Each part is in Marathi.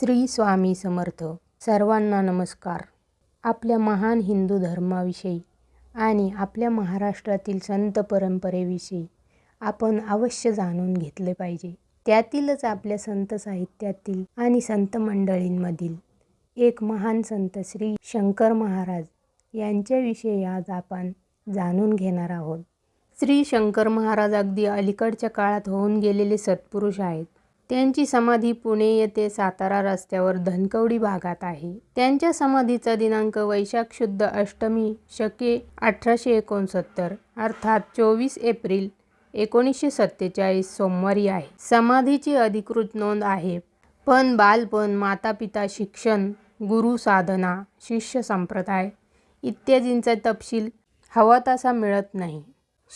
श्री स्वामी समर्थ सर्वांना नमस्कार. आपल्या महान हिंदू धर्माविषयी आणि आपल्या महाराष्ट्रातील संत परंपरेविषयी आपण अवश्य जाणून घेतले पाहिजे. त्यातीलच आपल्या संत साहित्यातील आणि संत मंडळींमधील एक महान संत श्री शंकर महाराज यांच्याविषयी आज आपण जाणून घेणार आहोत. श्री शंकर महाराज अगदी अलीकडच्या काळात होऊन गेलेले सत्पुरुष आहेत. त्यांची समाधी पुणे येथे सातारा रस्त्यावर धनकवडी भागात आहे. त्यांच्या समाधीचा दिनांक वैशाख शुद्ध अष्टमी शके अठराशे एकोणसत्तर अर्थात चोवीस एप्रिल एकोणीसशे सत्तेचाळीस सोमवारी आहे. समाधीची अधिकृत नोंद आहे. पण बालपण मातापिता शिक्षण गुरु साधना शिष्य संप्रदाय इत्यादींचा तपशील हवा तसा मिळत नाही.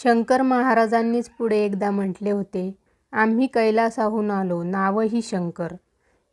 शंकर महाराजांनीच पुढे एकदा म्हटले होते आम्ही कैलासाहून आलो. नावही शंकर.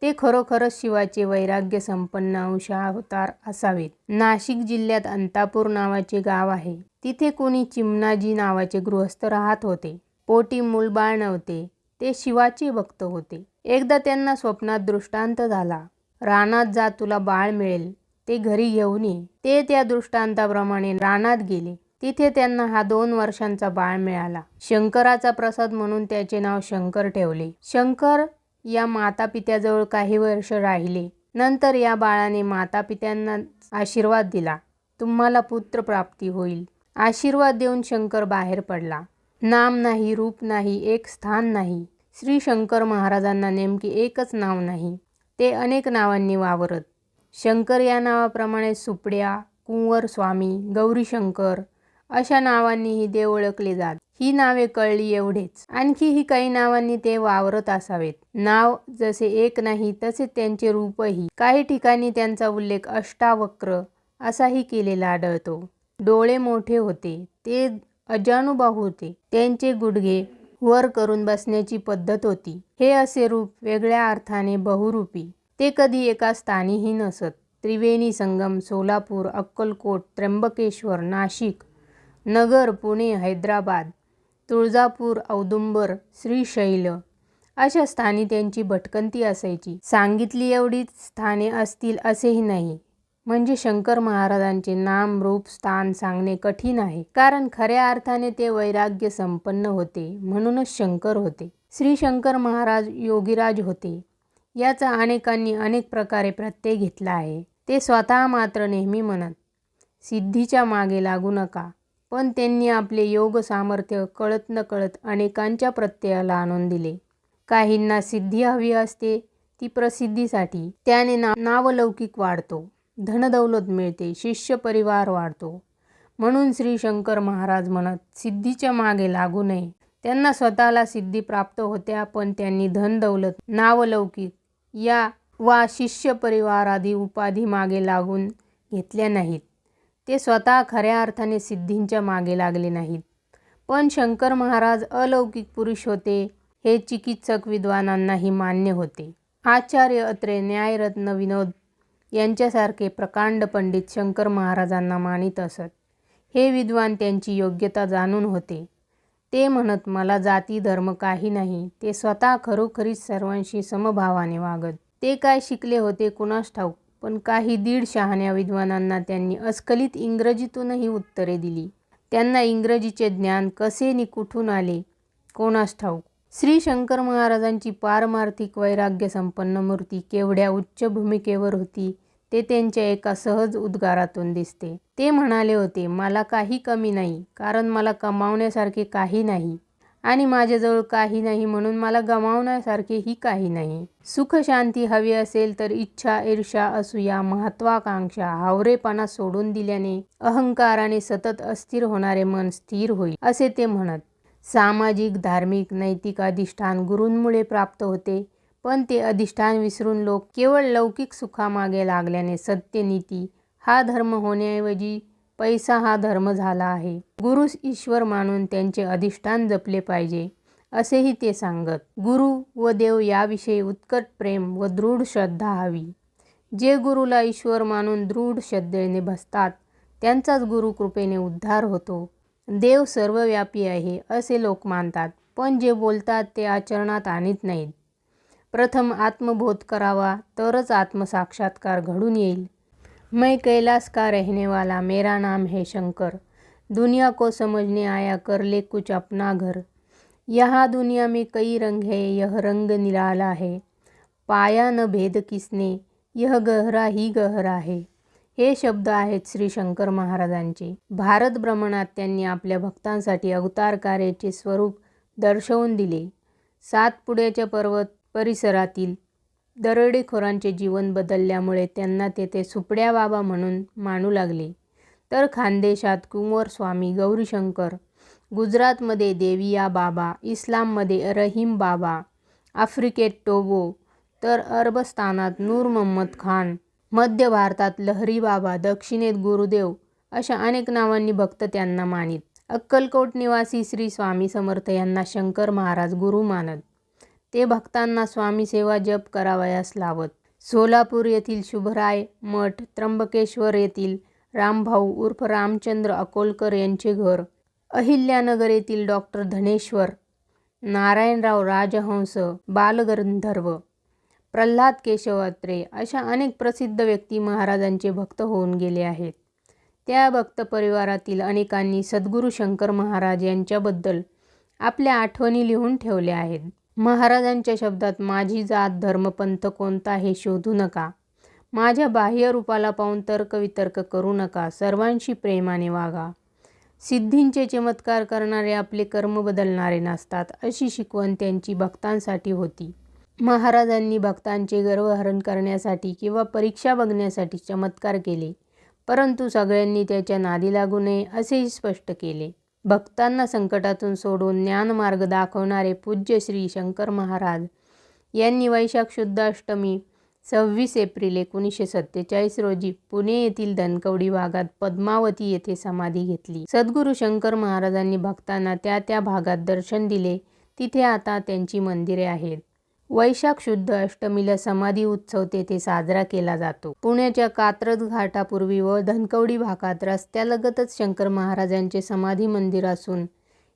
ते खरोखरच शिवाचे वैराग्य संपन्न अंशावतार असावेत. नाशिक जिल्ह्यात अंतापूर नावाचे गाव आहे. तिथे कोणी चिमणाजी नावाचे गृहस्थ राहत होते. पोटी मूलबाळ नव्हते. ते शिवाचे भक्त होते. एकदा त्यांना स्वप्नात दृष्टांत झाला. रानात जा तुला बाळ मिळेल. ते घरी घेऊन ये. ते त्या दृष्टांताप्रमाणे रानात गेले. तिथे त्यांना हा दोन वर्षांचा बाळ मिळाला. शंकराचा प्रसाद म्हणून त्याचे नाव शंकर ठेवले. शंकर या माता पित्याजवळ काही वर्ष राहिले. नंतर या बाळाने माता पित्यांना आशीर्वाद दिला. तुम्हाला पुत्र प्राप्ती होईल. आशीर्वाद देऊन शंकर बाहेर पडला. नाम नाही रूप नाही एक स्थान नाही. श्री शंकर महाराजांना नेमके एकच नाव नाही. ते अनेक नावांनी वावरत. शंकर या नावाप्रमाणे सुपड्या कुंवर स्वामी गौरीशंकर अशा नावांनीही देव ओळखले जात. ही नावे कळली एवढेच. आणखीही काही नावांनी ते वावरत असावेत. नाव जसे एक नाही तसे त्यांचे रूपही. काही ठिकाणी त्यांचा उल्लेख अष्टावक्र असाही केलेला आढळतो. डोळे मोठे होते. ते अजानुबाहू होते. त्यांचे गुडघे वर करून बसण्याची पद्धत होती. हे असे रूप वेगळ्या अर्थाने बहुरूपी. ते कधी एका स्थानीही नसत. त्रिवेणी संगम सोलापूर अक्कलकोट त्र्यंबकेश्वर नाशिक नगर पुणे हैदराबाद तुळजापूर औदुंबर श्रीशैल अशा स्थानी त्यांची भटकंती असायची. सांगितली एवढीच स्थाने असतील असेही नाही. म्हणजे शंकर महाराजांचे नाम रूप स्थान सांगणे कठीण आहे. कारण खऱ्या अर्थाने ते वैराग्य संपन्न होते म्हणूनच शंकर होते. श्री शंकर महाराज योगीराज होते. याचा अनेकांनी अनेक प्रकारे प्रत्यय घेतला आहे. ते स्वतः मात्र नेहमी म्हणत सिद्धीच्या मागे लागू नका. पण त्यांनी आपले योग सामर्थ्य कळत नकळत अनेकांच्या प्रत्ययाला आणून दिले. काहींना सिद्धी हवी असते ती प्रसिद्धीसाठी. त्याने ना नावलौकिक वाढतो. धनदौलत मिळते शिष्य परिवार वाढतो. म्हणून श्री शंकर महाराज म्हणत सिद्धीच्या मागे लागू नये. त्यांना स्वतःला सिद्धी प्राप्त होत्या पण त्यांनी धन दौलत नावलौकिक या वा शिष्य परिवार आदी उपाधी मागे लागून घेतल्या नाहीत. ते स्वतः खऱ्या अर्थाने सिद्धींच्या मागे लागले नाहीत. पण शंकर महाराज अलौकिक पुरुष होते हे चिकित्सक विद्वानांनाही मान्य होते. आचार्य अत्रे न्यायरत्न विनोद यांच्यासारखे प्रकांड पंडित शंकर महाराजांना मानित असत. हे विद्वान त्यांची योग्यता जाणून होते. ते म्हणत मला जाती धर्म काही नाही ते स्वतः खरोखरीच सर्वांशी समभावाने वागत. ते काय शिकले होते कुणास ठाऊक? पण काही दीड शहाण्या विद्वानांना त्यांनी अस्खलित इंग्रजीतूनही उत्तरे दिली. त्यांना इंग्रजीचे ज्ञान कसे नि कुठून आले? कोणास ठाऊक? श्री शंकर महाराजांची पारमार्थिक वैराग्य संपन्न मूर्ती केवढ्या उच्च भूमिकेवर होती ते त्यांच्या एका सहज उद्गारातून दिसते. ते म्हणाले होते मला काही कमी नाही कारण मला कमावण्यासारखे काही नाही. आणि माझ्याजवळ काही नाही म्हणून मला गमावण्यासारखेही काही नाही. सुख शांती हवी असेल तर इच्छा ईर्षा असूया महत्वाकांक्षा हावरेपणा सोडून दिल्याने अहंकाराने सतत अस्थिर होणारे मन स्थिर होईल असे ते म्हणत. सामाजिक धार्मिक नैतिक अधिष्ठान गुरूंमुळे प्राप्त होते पण ते अधिष्ठान विसरून लोक केवळ लौकिक सुखामागे लागल्याने सत्यनीती हा धर्म होण्याऐवजी पैसा हा धर्म झाला आहे. गुरु ईश्वर मानून त्यांचे अधिष्ठान जपले पाहिजे असेही ते सांगत गुरु व देव याविषयी उत्कट प्रेम व दृढ श्रद्धा हवी. जे गुरुला ईश्वर मानून दृढ श्रद्धेने बसतात त्यांचाच गुरु कृपेने उद्धार होतो. देव सर्वव्यापी आहे असे लोक मानतात पण जे बोलतात ते आचरणात आणत नाहीत. प्रथम आत्मबोध करावा तरच आत्मसाक्षात्कार घडून येईल. मैं कैलास का रहने वाला मेरा नाम है शंकर। दुनिया को समझने आया कर ले कुछ अपना घर। यहाँ दुनिया में कई रंग है यह रंग निराला है। पाया न भेद किसने यह गहरा ही गहरा है। हे शब्द आहेत श्री शंकर महाराजांचे। भारत भ्रमणात त्यांनी आपल्या भक्तांसाठी अवतार कार्याचे स्वरूप दर्शवून दिले. सातपुड्याच्या पर्वत परिसरातील दरोडेखोरांचे जीवन बदलल्यामुळे त्यांना तेथे सुपड्या बाबा म्हणून मानू लागले. तर खानदेशात कुंवर स्वामी गौरीशंकर गुजरातमध्ये देविया बाबा इस्लाममध्ये रहीम बाबा आफ्रिकेत टोबो तर अरबस्थानात नूर मोहम्मद खान मध्य भारतात लहरी बाबा दक्षिणेत गुरुदेव अशा अनेक नावांनी भक्त त्यांना मानित. अक्कलकोट निवासी श्री स्वामी समर्थ यांना शंकर महाराज गुरु मानत. ते भक्तांना स्वामी सेवा जप करावयास लावत. सोलापूर येथील शुभराय मठ त्र्यंबकेश्वर येथील रामभाऊ उर्फ रामचंद्र अकोलकर यांचे घर अहिल्यानगर येथील डॉक्टर धनेश्वर नारायणराव राजहंस बालगंधर्व प्रल्हाद केशव अत्रे अशा अनेक प्रसिद्ध व्यक्ती महाराजांचे भक्त होऊन गेले आहेत. त्या भक्त परिवारातील अनेकांनी सद्गुरू शंकर महाराज यांच्याबद्दल आपल्या आठवणी लिहून ठेवल्या आहेत. महाराजांच्या शब्दात माझी जात धर्मपंथ कोणता हे शोधू नका. माझ्या बाह्य रूपाला पाहून तर्कवितर्क करू नका. सर्वांशी प्रेमाने वागा. सिद्धींचे चमत्कार करणारे आपले कर्म बदलणारे नसतात अशी शिकवण त्यांची भक्तांसाठी होती. महाराजांनी भक्तांचे गर्वहरण करण्यासाठी किंवा परीक्षा बघण्यासाठी चमत्कार केले परंतु सगळ्यांनी त्याच्या नादी लागू नये असेही स्पष्ट केले. भक्तांना संकटातून सोडून ज्ञानमार्ग दाखवणारे पूज्य श्री शंकर महाराज यांनी वैशाख शुद्ध अष्टमी सव्वीस एप्रिल एकोणीसशे सत्तेचाळीस रोजी पुणे येथील धनकवडी भागात पद्मावती येथे समाधी घेतली. सद्गुरू शंकर महाराजांनी भक्तांना त्या त्या भागात दर्शन दिले. तिथे आता त्यांची मंदिरे आहेत. वैशाख शुद्ध अष्टमीला समाधी उत्सव तेथे साजरा केला जातो. पुण्याच्या कात्रज घाटापूर्वी व धनकवडी भागात रस्त्यालगतच शंकर महाराजांचे समाधी मंदिर असून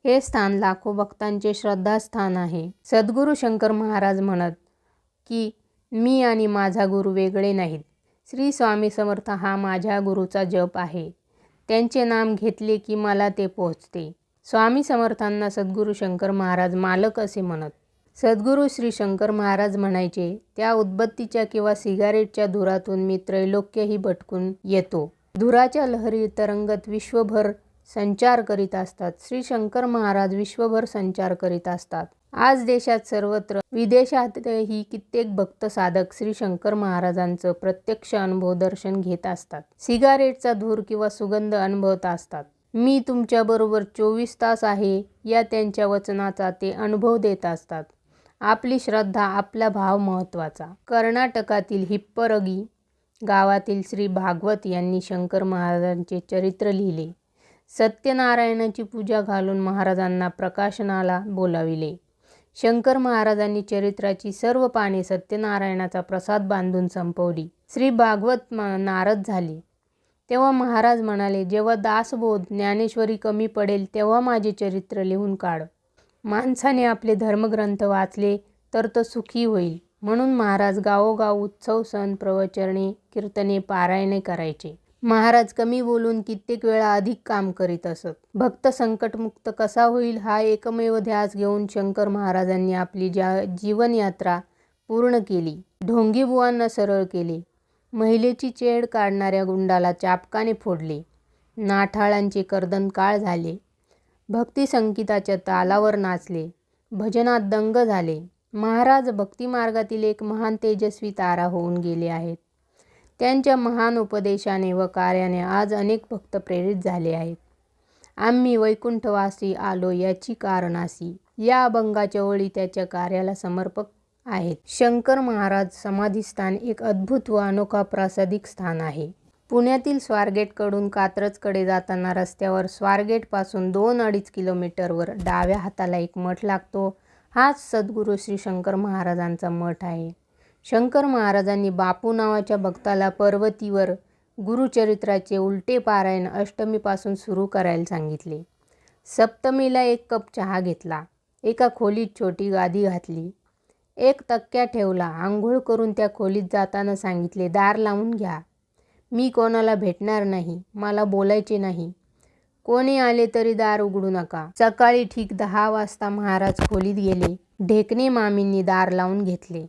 हे स्थान लाखो भक्तांचे श्रद्धास्थान आहे. सद्गुरू शंकर महाराज म्हणत की मी आणि माझा गुरु वेगळे नाहीत. श्री स्वामी समर्थ हा माझ्या गुरुचा जप आहे. त्यांचे नाम घेतले की मला ते पोहोचते. स्वामी समर्थांना सद्गुरू शंकर महाराज मालक असे म्हणत सद्गुरू श्री शंकर महाराज म्हणायचे त्या उदबत्तीच्या किंवा सिगारेटच्या धुरातून मी त्रैलोक्यही भटकून येतो. धुराच्या लहरी तरंगत विश्वभर संचार करीत असतात. श्री शंकर महाराज विश्वभर संचार करीत असतात. आज देशात सर्वत्र विदेशातही कित्येक भक्त साधक श्री शंकर महाराजांचं प्रत्यक्ष अनुभव दर्शन घेत असतात. सिगारेटचा धूर किंवा सुगंध अनुभवत असतात. मी तुमच्याबरोबर चोवीस तास आहे या त्यांच्या वचनाचा ते अनुभव देत असतात. आपली श्रद्धा आपला भाव महत्त्वाचा. कर्नाटकातील हिप्परगी गावातील श्री भागवत यांनी शंकर महाराजांचे चरित्र लिहिले. सत्यनारायणाची पूजा घालून महाराजांना प्रकाशनाला बोलाविले. शंकर महाराजांनी चरित्राची सर्व पाने सत्यनारायणाचा प्रसाद बांधून संपवली. श्री भागवत नारद झाले. तेव्हा महाराज म्हणाले जेव्हा दासबोध ज्ञानेश्वरी कमी पडेल तेव्हा माझे चरित्र लिहून काढ. माणसाने आपले धर्मग्रंथ वाचले तर तो सुखी होईल. म्हणून महाराज गावोगाव उत्सव सण प्रवचरणे कीर्तने पारायणे करायचे. महाराज कमी बोलून कित्येक वेळा अधिक काम करीत असत. भक्त संकटमुक्त कसा होईल हा एकमेव ध्यास घेऊन शंकर महाराजांनी आपली ज्या जीवनयात्रा पूर्ण केली. ढोंगीबुवांना सरळ केले. महिलेची चेड काढणाऱ्या गुंडाला चापकाने फोडले. नाठाळांचे कर्दन काळ झाले. भक्ती संगीताच्या तालावर नाचले. भजनात दंग झाले. महाराज भक्तिमार्गातील एक महान तेजस्वी तारा होऊन गेले आहेत. त्यांच्या महान उपदेशाने व कार्याने आज अनेक भक्त प्रेरित झाले आहेत. आम्ही वैकुंठवासी आलो याची कारणासी. या अभंगाच्या ओळी त्याच्या कार्याला समर्पक आहेत. शंकर महाराज समाधीस्थान एक अद्भुत व अनोखा प्रासादिक स्थान आहे. पुण्यातील स्वारगेटकडून कात्रजकडे जाताना रस्त्यावर स्वारगेटपासून दोन अडीच किलोमीटरवर डाव्या हाताला एक मठ लागतो. हाच सद्गुरू श्री शंकर महाराजांचा मठ आहे. शंकर महाराजांनी बापू नावाच्या भक्ताला पर्वतीवर गुरुचरित्राचे उलटे पारायण अष्टमीपासून सुरू करायला सांगितले. सप्तमीला एक कप चहा घेतला. एका खोलीत छोटी गादी घातली. एक तक्क्या ठेवला. आंघोळ करून त्या खोलीत जाताना सांगितले दार लावून घ्या. मी कोणाला भेटणार नाही मला बोलायचे नाही. कोणी आले तरी दार उघडू नका. सकाळी ठीक दहा वाजता महाराज खोलीत गेले. ढेकणे मामींनी दार लावून घेतले.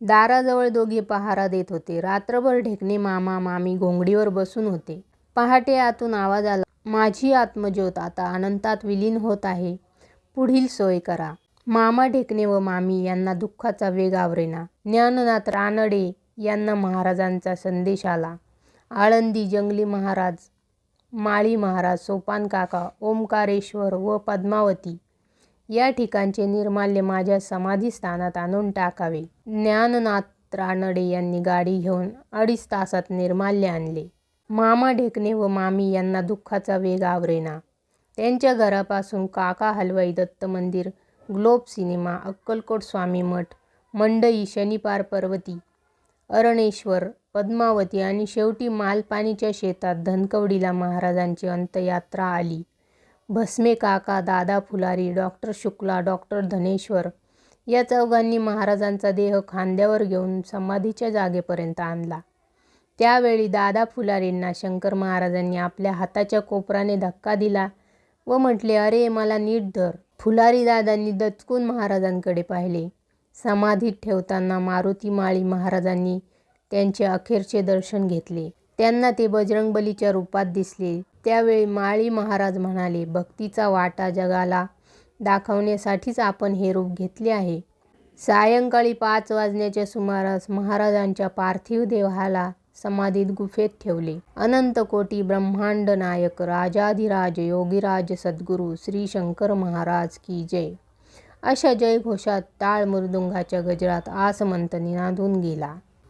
दाराजवळ दोघे पहारा देत होते. रात्रभर ढेकणे मामा मामी घोंगडीवर बसून होते. पहाटे आतून आवाज आला माझी आत्मज्योत आता अनंतात विलीन होत आहे. पुढील सोय करा. मामा ढेकणे व मामी यांना दुःखाचा वेग आवरेना. ज्ञाननाथ रानडे यांना महाराजांचा संदेश आला. आळंदी जंगली महाराज माळी महाराज सोपान काका ओंकारेश्वर व पद्मावती या ठिकाणचे निर्माल्य माझ्या समाधीस्थानात आणून टाकावे. ज्ञाननाथ रानडे यांनी गाडी घेऊन अडीच तासात निर्माल्य आणले. मामा ढेकणे व मामी यांना दुःखाचा वेग आवरेना. त्यांच्या घरापासून काका हलवाई दत्त मंदिर ग्लोब सिनेमा अक्कलकोट स्वामी मठ मंडई शनिपार पर्वती अरणेश्वर पद्मावती आणि शेवटी मालपाणीच्या शेतात धनकवडीला महाराजांची अंतयात्रा आली. भस्मे काका दादा फुलारी डॉक्टर शुक्ला डॉक्टर धनेश्वर या चौघांनी महाराजांचा देह खांद्यावर घेऊन समाधीच्या जागेपर्यंत आणला. त्यावेळी दादा फुलारींना शंकर महाराजांनी आपल्या हाताच्या कोपराने धक्का दिला व म्हटले अरे मला नीट धर. फुलारी दादांनी दचकून महाराजांकडे पाहिले. समाधीत ठेवताना मारुती माळी महाराजांनी त्यांचे अखेरचे दर्शन घेतले. त्यांना ते बजरंगबलीच्या रूपात दिसले. त्यावेळी माळी महाराज म्हणाले भक्तीचा वाटा जगाला दाखवण्यासाठीच आपण हे रूप घेतले आहे. सायंकाळी पाच वाजण्याच्या सुमारास महाराजांच्या पार्थिव देहाला समाधीत गुफेत ठेवले. अनंत कोटी ब्रह्मांड नायक राजाधिराज योगीराज सद्गुरू श्री शंकर महाराज की जय. अशा जयघोषात टाळ मृदुंगाच्या गजरात आसमंत निनादून गेला.